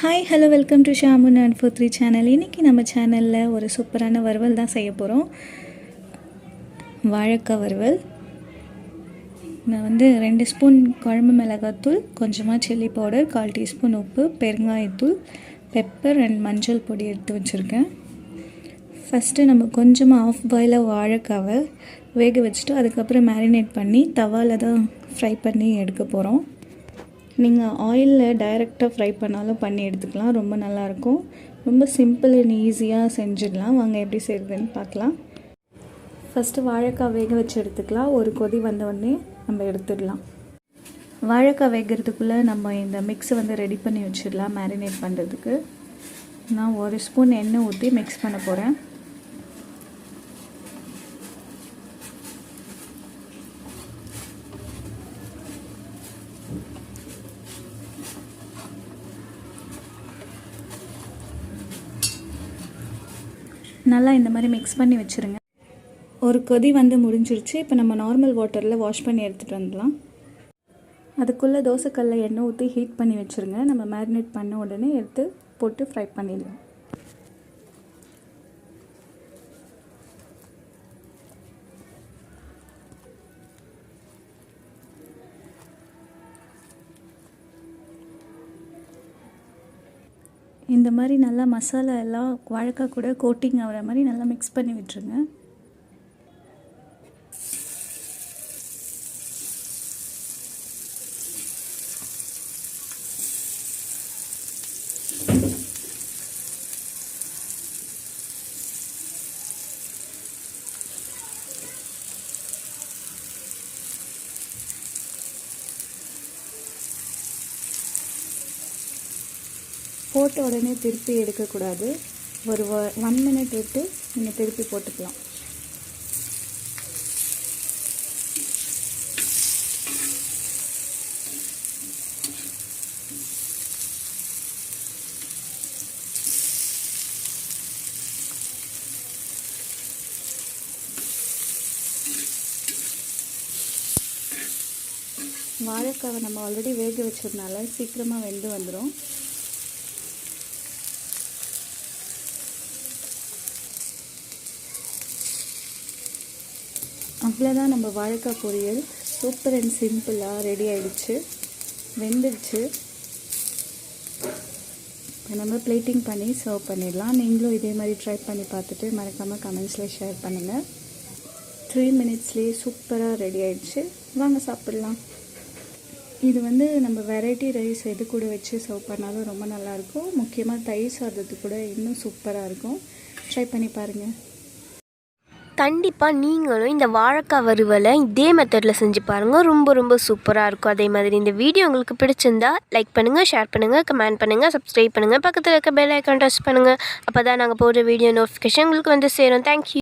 Hi hello welcome to Shamu நான் four three channel இன்றைக்கி நம்ம சேனலில் ஒரு சூப்பரான வறுவல் தான் செய்ய போகிறோம் வாழைக்காய் வறுவல். நான் வந்து ரெண்டு ஸ்பூன் குழம்பு மிளகாத்தூள் கொஞ்சமாக சில்லி பவுடர் கால் டீஸ்பூன் உப்பு பெருங்காயத்தூள் பெப்பர் அண்ட் மஞ்சள் பொடி எடுத்து வச்சுருக்கேன். ஃபஸ்ட்டு நம்ம கொஞ்சமாக ஆஃப் பாயிலாக வாழைக்காவை வேக வச்சுட்டு அதுக்கப்புறம் மேரினேட் பண்ணி தவாவில் தான் ஃப்ரை பண்ணி எடுக்க போகிறோம் நீங்கள் ஆயிலில் டைரெக்டாக ஃப்ரை பண்ணாலும் பண்ணி எடுத்துக்கலாம். ரொம்ப நல்லாயிருக்கும். ரொம்ப சிம்பிள் அண்ட் ஈஸியாக செஞ்சிடலாம். வாங்க எப்படி செய்கிறதுன்னு பார்க்கலாம். ஃபஸ்ட்டு வாழைக்காய் வேக வச்சு எடுத்துக்கலாம். ஒரு கொதி வந்த உடனே நம்ம எடுத்துடலாம். வாழைக்காய் வேகிறதுக்குள்ளே நம்ம இந்த மிக்ஸை வந்து ரெடி பண்ணி வச்சிடலாம் மேரினேட் பண்ணுறதுக்கு நான் ஒரு ஸ்பூன் எண்ணெய் ஊற்றி மிக்ஸ் பண்ண போகிறேன் நல்லா இந்த மாதிரி மிக்ஸ் பண்ணி வச்சுருங்க. ஒரு கொதி வந்து முடிஞ்சிருச்சு. இப்போ நம்ம நார்மல் வாட்டரில் வாஷ் பண்ணி எடுத்துகிட்டு வந்துடலாம். அதுக்குள்ளே தோசைக்கல்ல எண்ணெய் ஊற்றி ஹீட் பண்ணி வச்சுருங்க. நம்ம மேரினேட் பண்ண உடனே எடுத்து போட்டு ஃப்ரை பண்ணிடலாம். இந்த மாதிரி நல்லா மசாலா எல்லாம் வாழைக்காய் கூட கோட்டிங் ஆகிற மாதிரி நல்லா மிக்ஸ் பண்ணி விட்டுருங்க. போட்ட உடனே திருப்பி எடுக்கக்கூடாது. ஒரு ஒன் மினிட் விட்டு நீங்கள் திருப்பி போட்டுக்கலாம். வாழைக்காவை நம்ம ஆல்ரெடி வேக வச்சதுனால சீக்கிரமாக வெந்து வந்துடும் அவ்வளோதான் நம்ம வாழைக்காய் பொரியல். சூப்பர் அண்ட் சிம்பிளாக ரெடி ஆகிடுச்சு வெந்துடுச்சு இப்போ நம்ம பிளேட்டிங் பண்ணி சர்வ் பண்ணிடலாம். நீங்களும் இதே மாதிரி ட்ரை பண்ணி பார்த்துட்டு மறக்காமல் கமெண்ட்ஸில் ஷேர் பண்ணுங்கள் த்ரீ மினிட்ஸ்லேயே சூப்பராக ரெடி ஆகிடுச்சு வாங்க சாப்பிட்லாம். இது வந்து நம்ம வெரைட்டி ரைஸ் எது கூட வச்சு சர்வ் பண்ணாலும் ரொம்ப நல்லாயிருக்கும் முக்கியமாக தயிர் சாதத்து கூட இன்னும் சூப்பராக இருக்கும். ட்ரை பண்ணி பாருங்கள் கண்டிப்பாக நீங்களும் இந்த வாழைக்காய் வறுவலை இதே மெத்தடில் செஞ்சு பாருங்கள் ரொம்ப ரொம்ப சூப்பராக இருக்கும். அதே மாதிரி இந்த வீடியோ உங்களுக்கு பிடிச்சிருந்தா லைக் பண்ணுங்கள் ஷேர் பண்ணுங்கள் கமெண்ட் பண்ணுங்கள் சப்ஸ்கிரைப் பண்ணுங்கள் பக்கத்தில் இருக்க பெல் ஐக்கான் டச் பண்ணுங்கள் அப்போ தான் நாங்கள் போடுற வீடியோ நோட்டிஃபிகேஷன் உங்களுக்கு வந்து சேரும். தேங்க்யூ